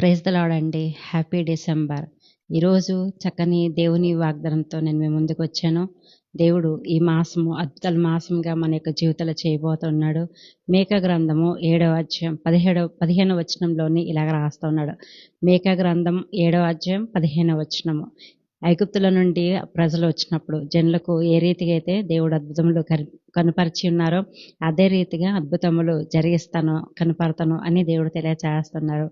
Praise the happy December. ఈరోజు చక్కని దేవుని వాగ్దానంతో నేను మీ ముందుకు వచ్చాను. దేవుడు ఈ మాసము అద్భుతాల మాసంగా మన యొక్క జీవితాలు చేయబోతున్నాడు. మేక గ్రంథము ఏడవ అధ్యాయం పదిహేడవ పదిహేను వచనంలోని ఇలాగ రాస్తా ఉన్నాడు. మేక గ్రంథం ఏడవ అధ్యాయం పదిహేనవ వచనము. ఐగుప్తుల నుండి ప్రజలు వచ్చినప్పుడు జనులకు ఏ రీతిగా అయితే దేవుడు అద్భుతములు కరి- కనుపరిచి ఉన్నారో అదే రీతిగా అద్భుతములు జరిగిస్తాను కనపడతాను అని దేవుడు తెలియచేస్తున్నారు.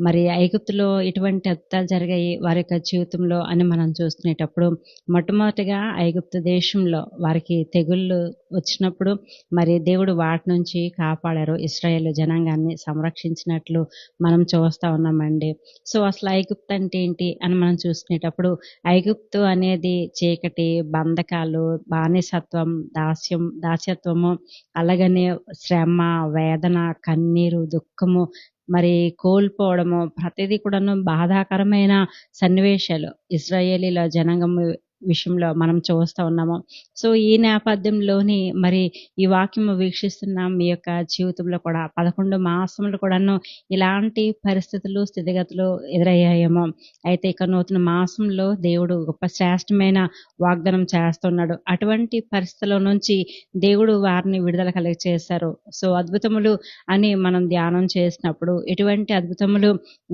మరి ఐగుప్తులో ఇటువంటి అద్భుతాలు జరిగాయి వారి యొక్క జీవితంలో అని మనం చూసుకునేటప్పుడు మొట్టమొదటిగా ఐగుప్తు దేశంలో వారికి తెగుళ్ళు వచ్చినప్పుడు మరి దేవుడు వాటి నుంచి కాపాడారు. ఇస్రాయేల్ జనాంగాన్ని సంరక్షించినట్లు మనం చూస్తా ఉన్నామండి. సో అసలు ఐగుప్తు అంటే ఏంటి అని మనం చూసుకునేటప్పుడు ఐగుప్తు అనేది చీకటి బంధకాలు బానిసత్వం దాస్యం దాస్యత్వము అలాగనే శ్రమ వేదన కన్నీరు దుఃఖము మరి కోల్పోవడము ప్రతిదీ కూడాను బాధాకరమైన సన్నివేశాలు. ఇస్రాయేలీల జనాంగం విషయంలో మనం చూస్తూ ఉన్నాము. సో ఈ నేపథ్యంలోని మరి ఈ వాక్యము వీక్షిస్తున్నాం మీ యొక్క జీవితంలో కూడా పదకొండు మాసములు కూడాను ఇలాంటి పరిస్థితులు స్థితిగతులు ఎదురయ్యాయేమో. అయితే ఇక నూతన మాసంలో దేవుడు గొప్ప శ్రేష్టమైన వాగ్దానం చేస్తున్నాడు. అటువంటి పరిస్థితుల నుంచి దేవుడు వారిని విడుదల కలిగ చేశారు సో అద్భుతములు అని మనం ధ్యానం చేసినప్పుడు ఎటువంటి అద్భుతములు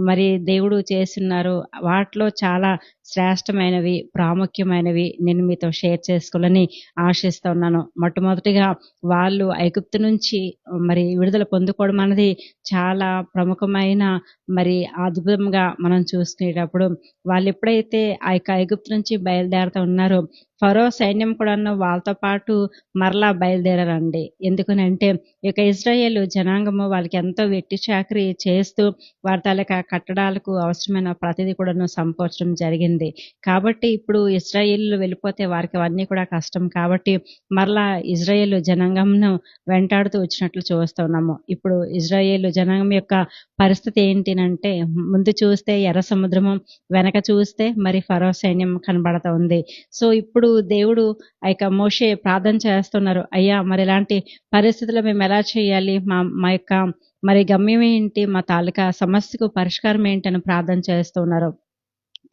మరి దేవుడు చేస్తున్నారు వాటిలో చాలా శ్రేష్టమైనవి ప్రాముఖ్యమైనవి నేను మీతో షేర్ చేసుకోవాలని ఆశిస్తూ ఉన్నాను. మొట్టమొదటిగా వాళ్ళు ఐగుప్తు నుంచి మరి విడుదల పొందుకోవడం అనేది చాలా ప్రముఖమైన మరి అద్భుతంగా మనం చూసుకునేటప్పుడు వాళ్ళు ఎప్పుడైతే ఆ యొక్క ఐగుప్తు నుంచి బయలుదేరుతూ ఉన్నారో ఫరో సైన్యం కూడా వాళ్ళతో పాటు మరలా బయలుదేరారండి. ఎందుకనంటే ఈ యొక్క ఇజ్రాయేల్ జనాంగము వాళ్ళకి ఎంతో వెట్టి చాకరీ చేస్తూ వారి తాలూకా కట్టడాలకు అవసరమైన ప్రతిదీ కూడాను సమకూర్చడం జరిగింది. కాబట్టి ఇప్పుడు ఇజ్రాయేల్ వెళ్ళిపోతే వారికి అవన్నీ కూడా కష్టం. కాబట్టి మరలా ఇజ్రాయేల్ జనాంగంను వెంటాడుతూ వచ్చినట్లు చూస్తున్నాము. ఇప్పుడు ఇజ్రాయేల్ జనాంగం యొక్క పరిస్థితి ఏంటినంటే ముందు చూస్తే ఎర్ర సముద్రము వెనక చూస్తే మరి ఫరో సైన్యం కనబడతా ఉంది. సో ఇప్పుడు దేవుడు ఆ యొక్క మోషే ప్రార్థన చేస్తున్నారు. అయ్యా మరి ఇలాంటి పరిస్థితుల్లో మేము ఎలా చేయాలి? మా మా యొక్క మరి గమ్యం ఏంటి? మా తాలూకా సమస్యకు పరిష్కారం ఏంటని ప్రార్థన చేస్తున్నారు.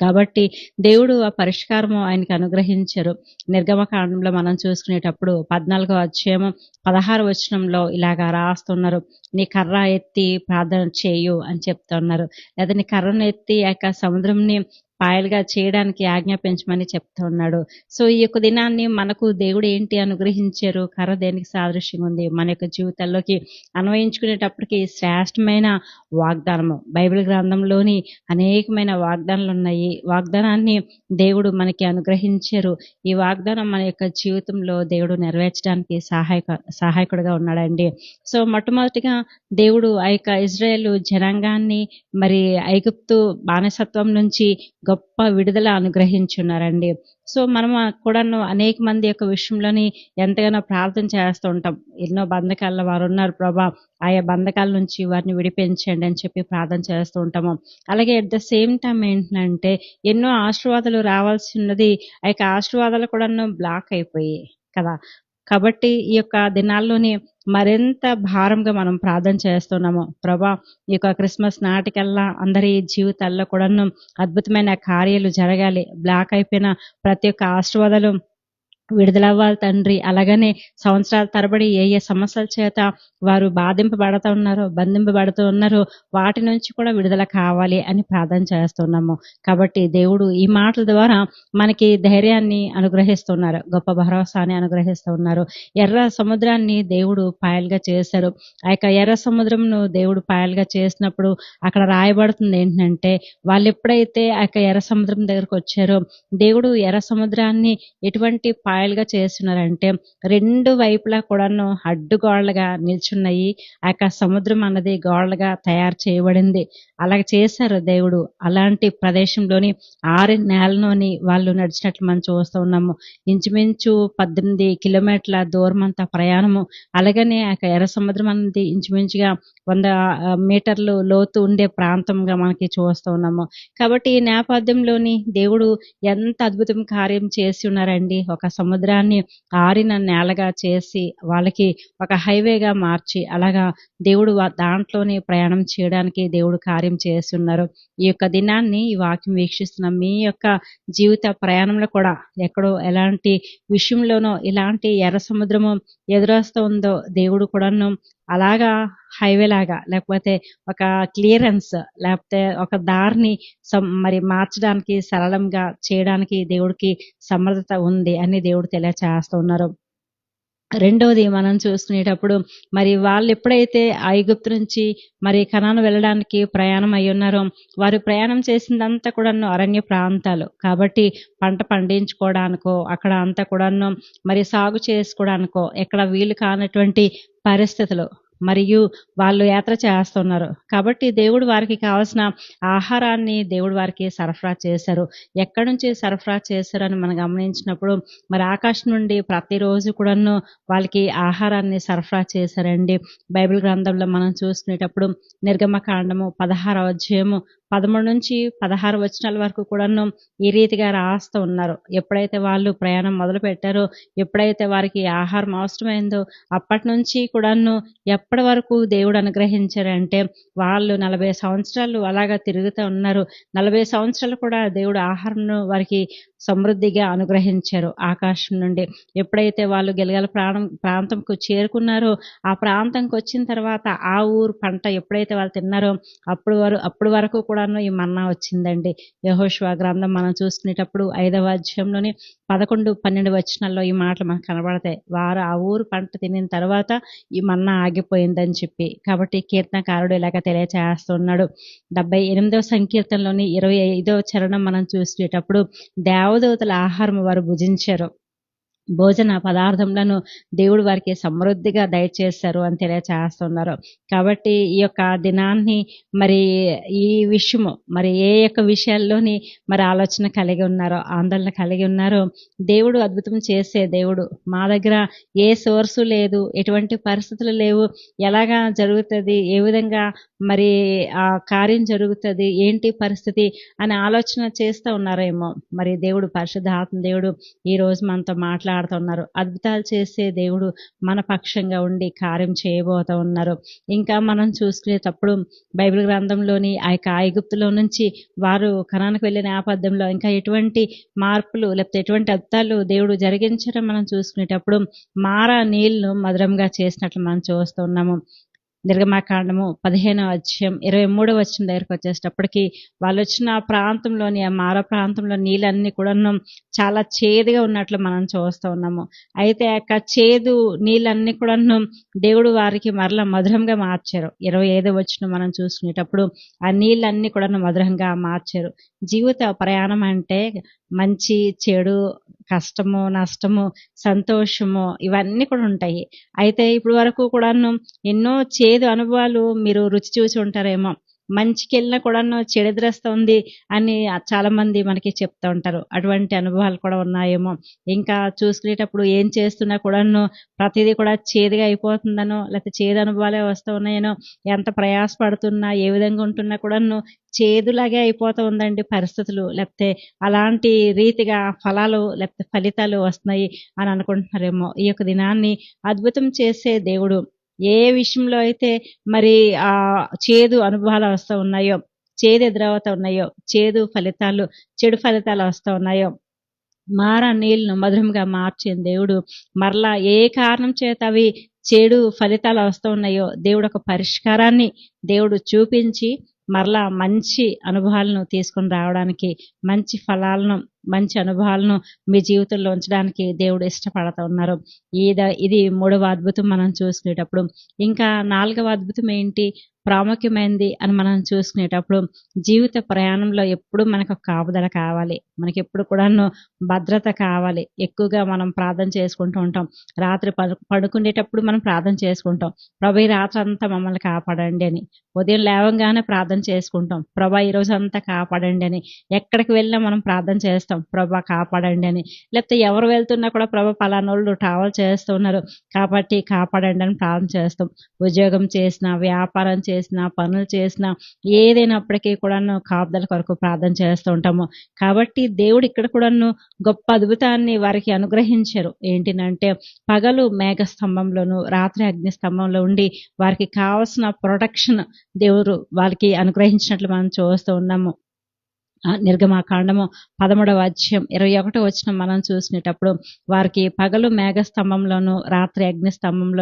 కాబట్టి దేవుడు ఆ పరిష్కారము ఆయనకి అనుగ్రహించరు. నిర్గమకాండంలో మనం చూసుకునేటప్పుడు పద్నాలుగో అధ్యాయము పదహారు వచనంలో ఇలాగా రాస్తున్నారు. నీ కర్ర ఎత్తి ప్రార్థన చేయు అని చెప్తున్నారు. లేదా నీ కర్రను ఎత్తి ఆ యొక్క సముద్రంని పాయలుగా చేయడానికి ఆజ్ఞాపించమని చెప్తూ ఉన్నాడు. సో ఈ యొక్క దినాన్ని మనకు దేవుడు ఏంటి అనుగ్రహించారు? కర్ర దేనికి సాదృశ్యంగా ఉంది? మన యొక్క జీవితాల్లోకి అన్వయించుకునేటప్పటికి శ్రేష్టమైన వాగ్దానము. బైబిల్ గ్రంథంలోని అనేకమైన వాగ్దానాలు ఉన్నాయి. వాగ్దానాన్ని దేవుడు మనకి అనుగ్రహించారు. ఈ వాగ్దానం మన యొక్క జీవితంలో దేవుడు నెరవేర్చడానికి సహాయక సహాయకుడిగా ఉన్నాడండి. సో మొట్టమొదటిగా దేవుడు ఆ యొక్క ఇజ్రాయేల్ జనాంగాన్ని మరి ఐగుప్తు బానిసత్వం నుంచి గొప్ప విడుదల అనుగ్రహించున్నారండి. సో మనం కూడాను అనేక మంది యొక్క విషయంలోని ఎంతగానో ప్రార్థన చేస్తూ ఉంటాం. ఎన్నో బంధకాల వారు ఉన్నారు ప్రభా ఆయా బంధకాల నుంచి వారిని విడిపించండి అని చెప్పి ప్రార్థన చేస్తూ ఉంటాము. అలాగే అట్ ద సేమ్ టైం ఏంటంటే ఎన్నో ఆశీర్వాదాలు రావాల్సి ఉన్నది ఆ యొక్క ఆశీర్వాదాలు కూడాను బ్లాక్ అయిపోయాయి కదా. కాబట్టి ఈ యొక్క దినాల్లోని మరింత భారంగా మనం ప్రార్థన చేస్తున్నాము. ప్రభా ఈ యొక్క క్రిస్మస్ నాటికల్లా అందరి జీవితాల్లో కూడాను అద్భుతమైన కార్యాలు జరగాలి. బ్లాక్ అయిపోయిన ప్రతి ఒక్క ఆశీర్వాదాలు విడుదలవ్వాలి తండ్రి. అలాగనే సంవత్సరాల తరబడి ఏ ఏ సమస్యల చేత వారు బాధింపబడుతూ ఉన్నారో బంధింపబడుతూ ఉన్నారో వాటి నుంచి కూడా విడుదల కావాలి అని ప్రార్థన చేస్తున్నాము. కాబట్టి దేవుడు ఈ మాటల ద్వారా మనకి ధైర్యాన్ని అనుగ్రహిస్తున్నారు. గొప్ప భరోసాని అనుగ్రహిస్తూ ఉన్నారు. ఎర్ర సముద్రాన్ని దేవుడు పాయలుగా చేశారు. ఆ యొక్క ఎర్ర సముద్రంను దేవుడు పాయలుగా చేసినప్పుడు అక్కడ రాయబడుతుంది ఏంటంటే వాళ్ళు ఎప్పుడైతే ఆ యొక్క ఎర్ర సముద్రం దగ్గరకు వచ్చారో దేవుడు ఎర్ర సముద్రాన్ని ఎటువంటి పాయలుగా చేస్తున్నారంటే రెండు వైపులా కూడాను అడ్డుగోడలుగా నిల్చున్నాయి. ఆ యొక్క సముద్రం అన్నది గోడలుగా తయారు చేయబడింది. అలాగ చేశారు దేవుడు. అలాంటి ప్రదేశంలోని ఆరు నేలలోని వాళ్ళు నడిచినట్లు మనం చూస్తూ ఉన్నాము. ఇంచుమించు పద్దెనిమిది కిలోమీటర్ల దూరం అంతా ప్రయాణము. అలాగనే ఆ ఎర్ర సముద్రం అన్నది ఇంచుమించుగా వంద మీటర్లు లోతు ఉండే ప్రాంతంగా మనకి చూస్తూ ఉన్నాము. కాబట్టి ఈ నేపథ్యంలోని దేవుడు ఎంత అద్భుతం కార్యం చేసి ఉన్నారండి. ఒక సముద్రాన్ని ఆరిన నేలగా చేసి వాళ్ళకి ఒక హైవేగా మార్చి అలాగా దేవుడు దాంట్లోనే ప్రయాణం చేయడానికి దేవుడు కార్యం చేస్తున్నారు. ఈ యొక్క దినాన్ని ఈ వాక్యం వీక్షిస్తున్న మీ యొక్క జీవిత ప్రయాణంలో కూడా ఎక్కడో ఎలాంటి విషయంలోనో ఇలాంటి ఎర్ర సముద్రము ఎదురొస్తుందో దేవుడు కూడాను అలాగా హైవే లాగా లేకపోతే ఒక క్లియరెన్స్ లేకపోతే ఒక దారిని సం- మరి మార్చడానికి సరళంగా చేయడానికి దేవుడికి సమర్థత ఉంది అని దేవుడు తెలియచేస్తున్నారు. రెండవది మనం చూసుకునేటప్పుడు మరి వాళ్ళు ఎప్పుడైతే ఐగుప్తు నుంచి మరి కణాను వెళ్ళడానికి ప్రయాణం అయి ఉన్నారో వారు ప్రయాణం చేసిందంతా కూడాను అరణ్య ప్రాంతాలు. కాబట్టి పంట పండించుకోవడానికో అక్కడ అంతా కూడాను మరి సాగు చేసుకోవడానికో ఎక్కడ వీలు కానటువంటి పరిస్థితులు. మరియు వాళ్ళు యాత్ర చేస్తున్నారు. కాబట్టి దేవుడు వారికి కావాల్సిన ఆహారాన్ని దేవుడు వారికి సరఫరా చేశారు. ఎక్కడి నుంచి సరఫరా చేశారని మనం గమనించినప్పుడు మరి ఆకాశం నుండి ప్రతిరోజు కూడాను వాళ్ళకి ఆహారాన్ని సరఫరా చేశారండి. బైబిల్ గ్రంథంలో మనం చూసుకునేటప్పుడు నిర్గమకాండము పదహారవ అధ్యాయము పదమూడు నుంచి పదహారు వచనాల వరకు కూడాను ఈ రీతిగా రాస్తూ ఉన్నారు. ఎప్పుడైతే వాళ్ళు ప్రయాణం మొదలు పెట్టారో ఎప్పుడైతే వారికి ఆహారం అవసరమైందో అప్పటి నుంచి కూడాను ఎప్పటి వరకు దేవుడు అనుగ్రహించారంటే వాళ్ళు నలభై సంవత్సరాలు అలాగా తిరుగుతూ ఉన్నారు. నలభై సంవత్సరాలు కూడా దేవుడు ఆహారంను వారికి సమృద్ధిగా అనుగ్రహించారు ఆకాశం నుండి. ఎప్పుడైతే వాళ్ళు గెలగల ప్రాణం ప్రాంతంకు చేరుకున్నారో ఆ ప్రాంతంకి వచ్చిన తర్వాత ఆ ఊరు పంట ఎప్పుడైతే వాళ్ళు తిన్నారో అప్పుడు వారు అప్పుడు వరకు కూడా కూడాను ఈ మన్నా వచ్చిందండి. యహోష్వా గ్రంథం మనం చూసుకునేటప్పుడు ఐదవ అధ్యాయంలోని పదకొండు పన్నెండు వచనాల్లో ఈ మాటలు మనకు కనబడతాయి. వారు ఆ ఊరు పంట తినిన తర్వాత ఈ మన్నా ఆగిపోయిందని చెప్పి. కాబట్టి కీర్తనకారుడు ఇలాగ తెలియచేస్తున్నాడు. డెబ్బై ఎనిమిదవ సంకీర్తనలోని ఇరవై ఐదవ చరణం మనం చూసేటప్పుడు దేవదూతల ఆహారం వారు భుజించారు. భోజన పదార్థములను దేవుడు వారికి సమృద్ధిగా దయచేస్తారు అని తెలియచేస్తున్నారు. కాబట్టి ఈ యొక్క దినాన్ని మరి ఈ విషయము మరి ఏ యొక్క విషయాల్లోని మరి ఆలోచన కలిగి ఉన్నారో ఆందోళన కలిగి ఉన్నారో దేవుడు అద్భుతం చేసే దేవుడు. మా దగ్గర ఏ సోర్సు లేదు ఎటువంటి పరిస్థితులు లేవు ఎలాగా జరుగుతుంది ఏ విధంగా మరి ఆ కార్యం జరుగుతుంది ఏంటి పరిస్థితి అని ఆలోచన చేస్తూ ఉన్నారేమో. మరి దేవుడు పరిశుద్ధ ఆత్మ దేవుడు ఈ రోజు మనతో మాట్లాడుతున్నారు అద్భుతాలు చేసే దేవుడు మన పక్షంగా ఉండి కార్యం చేయబోతూ ఉన్నారు. ఇంకా మనం చూసుకునేటప్పుడు బైబిల్ గ్రంథంలోని ఆ యొక్క ఐగుప్తులో నుంచి వారు కణానికి వెళ్ళిన నేపథ్యంలో ఇంకా ఎటువంటి మార్పులు లేకపోతే ఎటువంటి అద్భుతాలు దేవుడు జరిగించడం మనం చూసుకునేటప్పుడు మారా నీళ్ళను మధురంగా చేసినట్లు మనం చూస్తున్నాము నిర్గమాకాండము పదిహేనవ అధ్యాయం ఇరవై మూడవ వచ్చిన దగ్గరకు వచ్చేటప్పటికి వాళ్ళు వచ్చిన ఆ ప్రాంతంలోని ఆ మార ప్రాంతంలో నీళ్ళన్నీ కూడా చాలా చేదుగా ఉన్నట్లు మనం చూస్తూ ఉన్నాము. అయితే ఆ చేదు నీళ్ళన్నీ కూడా దేవుడు వారికి మరలా మధురంగా మార్చారు. ఇరవై ఐదవ వచ్చిన మనం చూసుకునేటప్పుడు ఆ నీళ్ళన్నీ కూడా మధురంగా మార్చారు. జీవిత ప్రయాణం అంటే మంచి చెడు కష్టము నష్టము సంతోషము ఇవన్నీ కూడా ఉంటాయి. అయితే ఇప్పుడు వరకు కూడాను ఎన్నో చేదు అనుభవాలు మీరు రుచి చూసి ఉంటారేమో. మంచికి వెళ్ళినా కూడాను చెడెదురేస్తుంది అని చాలా మంది మనకి చెప్తూ ఉంటారు. అటువంటి అనుభవాలు కూడా ఉన్నాయేమో. ఇంకా చూసుకునేటప్పుడు ఏం చేస్తున్నా కూడాను ప్రతిదీ కూడా చేదుగా అయిపోతుందనో లేకపోతే చేదు అనుభవాలే వస్తూ ఉన్నాయనో ఎంత ప్రయాసపడుతున్నా ఏ విధంగా ఉంటున్నా కూడాను చేదులాగే అయిపోతూ ఉందండి పరిస్థితులు. లేకపోతే అలాంటి రీతిగా ఫలాలు లేకపోతే ఫలితాలు వస్తున్నాయి అని అనుకుంటున్నారేమో. ఈ యొక్క దినాన్ని అద్భుతం చేసే దేవుడు ఏ విషయంలో అయితే మరి ఆ చేదు అనుభవాలు వస్తూ ఉన్నాయో చేదు ఎదురవుతూ ఉన్నాయో చేదు ఫలితాలు చెడు ఫలితాలు వస్తూ ఉన్నాయో మార నీళ్ళను మధురంగా మార్చిన దేవుడు మరలా ఏ కారణం చేత అవి చెడు ఫలితాలు వస్తూ ఉన్నాయో దేవుడు ఒక పరిష్కారాన్ని దేవుడు చూపించి మరలా మంచి అనుభవాలను తీసుకొని రావడానికి మంచి ఫలాలను మంచి అనుభవాలను మీ జీవితంలో ఉంచడానికి దేవుడు ఇష్టపడతా ఉన్నారు. ఇది ఇది మూడవ అద్భుతం మనం చూసుకునేటప్పుడు. ఇంకా నాలుగవ అద్భుతం ఏంటి? ప్రాముఖ్యమైనది అని మనం చూసుకునేటప్పుడు జీవిత ప్రయాణంలో ఎప్పుడు మనకు ఒక కాపుదల కావాలి. మనకి ఎప్పుడు కూడాను భద్రత కావాలి. ఎక్కువగా మనం ప్రార్థన చేసుకుంటూ ఉంటాం. రాత్రి పడు పడుకునేటప్పుడు మనం ప్రార్థన చేసుకుంటాం. ప్రభా ఈ రాత్రి అంతా మమ్మల్ని కాపాడండి అని. ఉదయం లేవంగానే ప్రార్థన చేసుకుంటాం. ప్రభా ఈ రోజు అంతా కాపాడండి అని. ఎక్కడికి వెళ్ళినా మనం ప్రార్థన చేస్తాం. చేస్తాం. ప్రభా కాపాడండి అని. లేకపోతే ఎవరు వెళ్తున్నా కూడా ప్రభా పలానోళ్ళు ట్రావెల్ చేస్తున్నారు కాబట్టి కాపాడండి అని ప్రార్థన చేస్తాం. ఉద్యోగం చేసినా వ్యాపారం చేసినా పనులు చేసినా ఏదైనప్పటికీ కూడాను కాపుదల కొరకు ప్రార్థన చేస్తూ ఉంటాము. కాబట్టి దేవుడు ఇక్కడ కూడాను గొప్ప అద్భుతాన్ని వారికి అనుగ్రహించారు. ఏంటినంటే పగలు మేఘ స్తంభంలోను రాత్రి అగ్ని స్తంభంలో ఉండి వారికి కావలసిన ప్రొటెక్షన్ దేవుడు వాళ్ళకి అనుగ్రహించినట్లు మనం చూస్తూ ఉన్నాము. నిర్గమాకాండము పదమూడవ అధ్యాయం ఇరవై ఒకటో వచ్చిన మనం చూసినప్పుడు వారికి పగలు మేఘస్తంభంలోను రాత్రి అగ్ని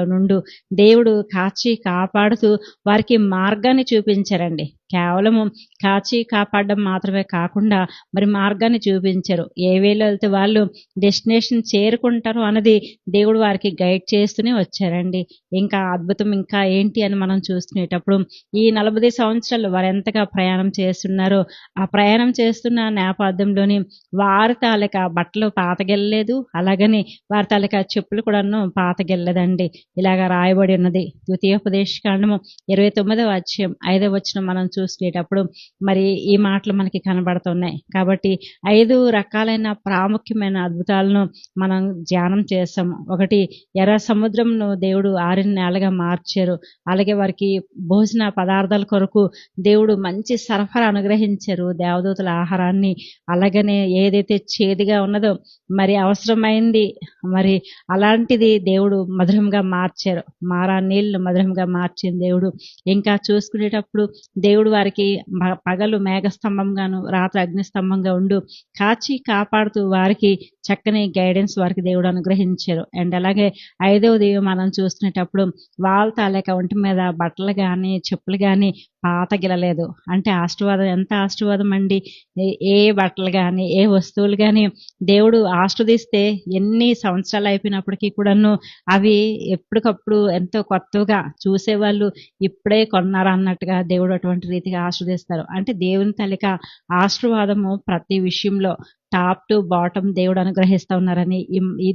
నుండు దేవుడు కాచి కాపాడుతూ వారికి మార్గాన్ని చూపించారండి. కేవలము కాచి కాపాడడం మాత్రమే కాకుండా మరి మార్గాన్ని చూపించరు. ఏ వేలో వెళ్తే వాళ్ళు డెస్టినేషన్ చేరుకుంటారు అన్నది దేవుడు వారికి గైడ్ చేస్తూనే వచ్చారండి. ఇంకా అద్భుతం ఇంకా ఏంటి అని మనం చూసుకునేటప్పుడు ఈ నలభై సంవత్సరాలు వారు ఎంతగా ప్రయాణం చేస్తున్నారో ఆ ప్రయాణం చేస్తున్న నేపథ్యంలోని వారి తాలూకా బట్టలు పాతగెళ్ళలేదు. అలాగని వారి తాలూకా చెప్పులు కూడాను పాతగెళ్ళదండి. ఇలాగ రాయబడి ఉన్నది. ద్వితీయోపదేశ కాండము ఇరవై తొమ్మిదవ అధ్యాయం ఐదవ వచ్చిన మనం చూసుకునేటప్పుడు మరి ఈ మాటలు మనకి కనబడుతున్నాయి. కాబట్టి ఐదు రకాలైన ప్రాముఖ్యమైన అద్భుతాలను మనం ధ్యానం చేస్తాము. ఒకటి ఎర్ర సముద్రంను దేవుడు ఆరిన నేలగా మార్చారు. అలాగే వారికి భోజన పదార్థాల కొరకు దేవుడు మంచి సరఫరా అనుగ్రహించారు. దేవదూతల ఆహారాన్ని అలాగనే ఏదైతే చేదుగా ఉన్నదో మరి అవసరమైంది మరి అలాంటిది దేవుడు మధురంగా మార్చారు. మారా నీళ్ళు మధురంగా మార్చిన దేవుడు. ఇంకా చూసుకునేటప్పుడు దేవుడు వారికి పగలు మేఘస్తంభంగాను రాత్రి అగ్నిస్తంభంగా ఉండు. కాచి కాపాడుతూ వారికి చక్కని గైడెన్స్ వారికి దేవుడు అనుగ్రహించారు. అండ్ అలాగే ఐదవది మనం చూసినప్పుడు వాళ్ళ తాలేక ఒంటి మీద బట్టలు కానీ చెప్పులు కానీ పాత అంటే ఆశీర్వాదం ఎంత ఆశీర్వాదం అండి? ఏ- ఏ బట్టలు కానీ ఏ వస్తువులు కానీ దేవుడు ఆశీర్వదిస్తే ఎన్ని సంవత్సరాలు అయిపోయినప్పటికీ కూడాను అవి ఎప్పటికప్పుడు ఎంతో కొత్తగా చూసేవాళ్ళు ఇప్పుడే కొన్నారు అన్నట్టుగా దేవుడు అటువంటి రీతిగా ఆశీర్వదిస్తారు. అంటే దేవుని తలిక ఆశీర్వాదము ప్రతి విషయంలో టాప్ టు బాటమ్ దేవుడు అనుగ్రహిస్తా ఉన్నారని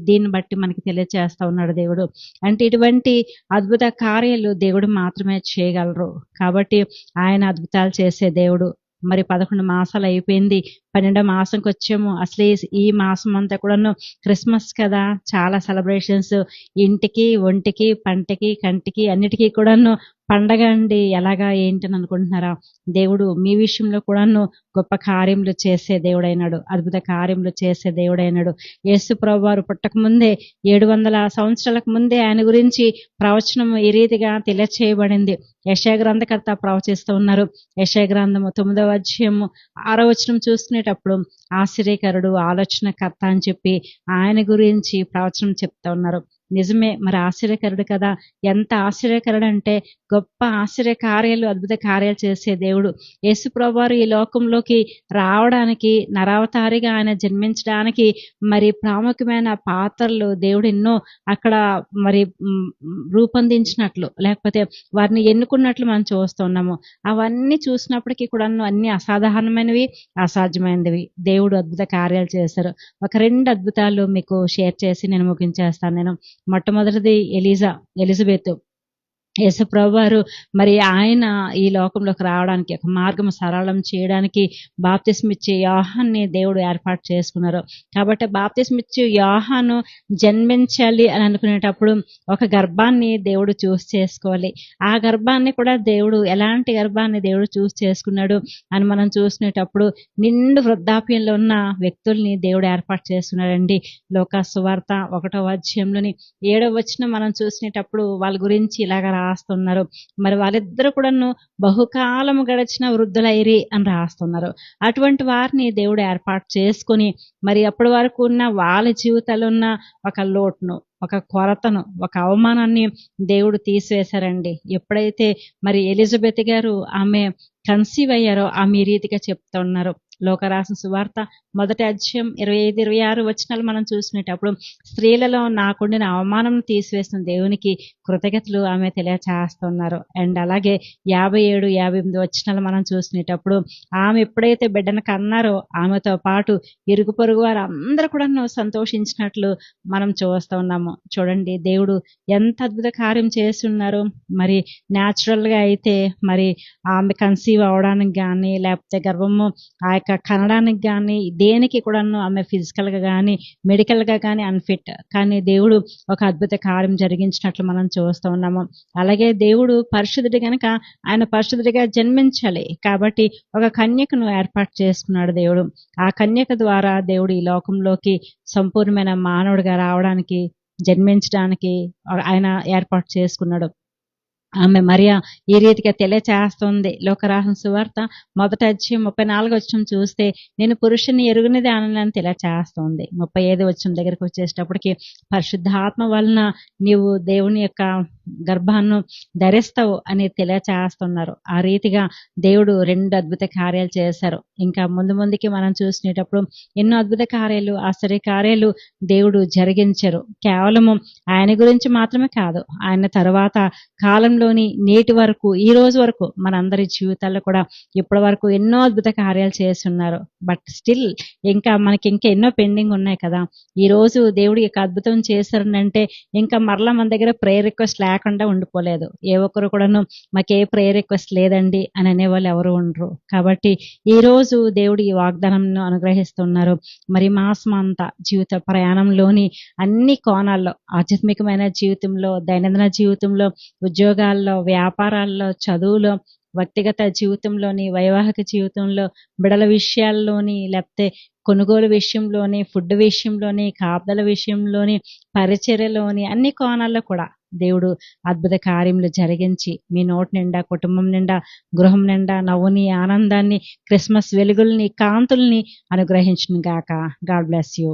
దీన్ని బట్టి మనకి తెలియచేస్తా ఉన్నాడు దేవుడు. అంటే ఇటువంటి అద్భుత కార్యాలు దేవుడు మాత్రమే చేయగలరు. కాబట్టి ఆయన అద్భుతాలు చేసే దేవుడు. మరి పదకొండు మాసాలు అయిపోయింది. పన్నెండో మాసంకి వచ్చాము అసలు ఈ- మాసం అంతా కూడాను క్రిస్మస్ కదా. చాలా సెలబ్రేషన్స్ ఇంటికి ఒంటికి పంటకి కంటికి అన్నిటికీ కూడాను పండగ అండి. ఎలాగా ఏంటని అనుకుంటున్నారా? దేవుడు మీ విషయంలో కూడాను గొప్ప కార్యములు చేసే దేవుడైనాడు. అద్భుత కార్యములు చేసే దేవుడైనాడు. యేసు ప్రభు వారు పుట్టక ముందే ఏడు వందల సంవత్సరాలకు ముందే ఆయన గురించి ప్రవచనం ఈ రీతిగా తెలియచేయబడింది. యశయ గ్రంథకర్త ప్రవచిస్తూ ఉన్నారు. యశయ గ్రంథము తొమ్మిదవ అధ్యాయము ఆరో వచనం చూసుకునేటప్పుడు ఆశ్చర్యకరుడు ఆలోచనకర్త అని చెప్పి ఆయన గురించి ప్రవచనం చెప్తా ఉన్నారు. నిజమే. మరి ఆశ్చర్యకరుడు కదా. ఎంత ఆశ్చర్యకరుడు అంటే గొప్ప ఆశ్చర్య కార్యాలు అద్భుత కార్యాలు చేసే దేవుడు. యేసు ప్రభువారు ఈ లోకంలోకి రావడానికి నరావతారిగా ఆయన జన్మించడానికి మరి ప్రాముఖ్యమైన పాత్రలు దేవుడు ఎన్నో అక్కడ మరి రూపొందించినట్లు లేకపోతే వారిని ఎన్నుకున్నట్లు మనం చూస్తున్నాము అవన్నీ చూసినప్పటికీ కూడా అన్ని అసాధారణమైనవి అసాధ్యమైనవి. దేవుడు అద్భుత కార్యాలు చేశారు. ఒక రెండు అద్భుతాలు మీకు షేర్ చేసి నేను ముగించేస్తాను నేను. మొట్టమొదటిది ఎలిజా ఎలిజబెత్ యేసుప్రభు వారు మరి ఆయన ఈ లోకంలోకి రావడానికి ఒక మార్గం సరళం చేయడానికి బాప్తిస్మిచ్చే యోహాన్ని దేవుడు ఏర్పాటు చేసుకున్నారు. కాబట్టి బాప్తిస్మిచ్చే యోహాను జన్మించాలి అని అనుకునేటప్పుడు ఒక గర్భాన్ని దేవుడు చూస్ చేసుకోవాలి. ఆ గర్భాన్ని కూడా దేవుడు ఎలాంటి గర్భాన్ని దేవుడు చూస్ చేసుకున్నాడు అని మనం చూసుకునేటప్పుడు నిండు వృద్ధాప్యంలో ఉన్న వ్యక్తుల్ని దేవుడు ఏర్పాటు చేసుకున్నాడండి. లోక సువార్త ఒకటో అధ్యాయంలోని ఏడవ వచ్చిన మనం చూసినప్పుడు వాళ్ళ గురించి ఇలాగ రాస్తున్నారు. మరి వాళ్ళిద్దరు కూడాను బహుకాలము గడిచిన వృద్ధులైరి అని రాస్తున్నారు. అటువంటి వారిని దేవుడు ఏర్పాటు చేసుకొని మరి అప్పటి వరకు ఉన్న వాళ్ళ జీవితాలు ఉన్న ఒక లోటును ఒక కొరతను ఒక అవమానాన్ని దేవుడు తీసివేశారండి. ఎప్పుడైతే మరి ఎలిజబెత్ గారు ఆమె కన్సీవ్ అయ్యారో ఆమె రీతిగా చెప్తా ఉన్నారు లోకరాసిన సువార్త మొదటి అధ్యయం ఇరవై ఐదు ఇరవై ఆరు వచనాలు మనం చూసినప్పుడు స్త్రీలలో నాకుండిన అవమానం తీసివేసిన దేవునికి కృతజ్ఞతలు ఆమె తెలియచేస్తున్నారు. అండ్ అలాగే యాభై ఏడు యాభై ఎనిమిది వచనాలు మనం చూసినప్పుడు ఆమె ఎప్పుడైతే బిడ్డను కన్నారో ఆమెతో పాటు ఇరుగు పొరుగు వారు అందరూ కూడా సంతోషించినట్లు మనం చూస్తూ ఉన్నాము. చూడండి దేవుడు ఎంత అద్భుత కార్యం చేస్తున్నారు. మరి natural గా అయితే మరి ఆమె కన్సీవ్ అవడానికి కానీ లేకపోతే గర్భము ఆ యొక్క కనడానికి కానీ దేనికి కూడా ఆమె ఫిజికల్గా కానీ మెడికల్గా కానీ అన్ఫిట్. కానీ దేవుడు ఒక అద్భుత కార్యం జరిగించినట్లు మనం చూస్తూ ఉన్నాము. అలాగే దేవుడు పరిశుద్ధుడు గనక ఆయన పరిశుద్ధుడిగా జన్మించాలి. కాబట్టి ఒక కన్యకను ఏర్పాటు చేసుకున్నాడు దేవుడు. ఆ కన్యక ద్వారా దేవుడు ఈ లోకంలోకి సంపూర్ణమైన మానవుడిగా రావడానికి జన్మించడానికి ఆయన ఏర్పాటు చేసుకున్నాడు. ఆమె మరియా ఈ రీతిగా తెలియచేస్తుంది. లోకరాహం సువార్త మొదట వచ్చి ముప్పై నాలుగు వచ్చిన చూస్తే నేను పురుషుని ఎరుగునిది అని తెలియచేస్తుంది. ముప్పై ఐదు వచ్చిన దగ్గరికి వచ్చేటప్పటికి పరిశుద్ధాత్మ వలన నీవు దేవుని యొక్క గర్భాన్ని ధరిస్తావు అని తెలియచేస్తున్నారు. ఆ రీతిగా దేవుడు రెండు అద్భుత కార్యాలు చేశారు. ఇంకా ముందు ముందుకి మనం చూసినప్పుడు ఎన్నో అద్భుత కార్యాలు ఆశ్చర్య కార్యాలు దేవుడు జరిగించరు. కేవలము ఆయన గురించి మాత్రమే కాదు ఆయన తర్వాత కాలంలోని నేటి వరకు ఈ రోజు వరకు మనందరి జీవితాల్లో కూడా ఇప్పటి వరకు ఎన్నో అద్భుత కార్యాలు చేస్తున్నారు. బట్ స్టిల్ ఇంకా మనకి ఇంకా ఎన్నో పెండింగ్ ఉన్నాయి కదా. ఈ రోజు దేవుడు ఇక అద్భుతం చేశారనంటే ఇంకా మరలా మన దగ్గర ప్రేయర్ రిక్వెస్ట్ లేకుండా ఉండిపోలేదు. ఏ ఒక్కరు కూడాను మాకే ప్రేయర్ రిక్వెస్ట్ లేదండి అని అనేవాళ్ళు ఎవరు ఉండరు. కాబట్టి ఈ రోజు దేవుడు ఈ వాగ్దానం అనుగ్రహిస్తున్నారు. మరి మాసం అంతా జీవిత ప్రయాణంలోని అన్ని కోణాల్లో ఆధ్యాత్మికమైన జీవితంలో దైనందిన జీవితంలో ఉద్యోగాల్లో వ్యాపారాల్లో చదువులో వ్యక్తిగత జీవితంలోని వైవాహిక జీవితంలో బిడల విషయాల్లోని లేకపోతే కొనుగోలు విషయంలోని ఫుడ్ విషయంలోని కాపుదల విషయంలోని పరిచర్యలోని అన్ని కోణాల్లో కూడా దేవుడు అద్భుత కార్యములు జరిగించి మీ నోటి నిండా కుటుంబం నిండా గృహం నిండా నవ్వుని ఆనందాన్ని క్రిస్మస్ వెలుగుల్ని కాంతుల్ని అనుగ్రహించును గాక గాడ్ బ్లెస్ యూ.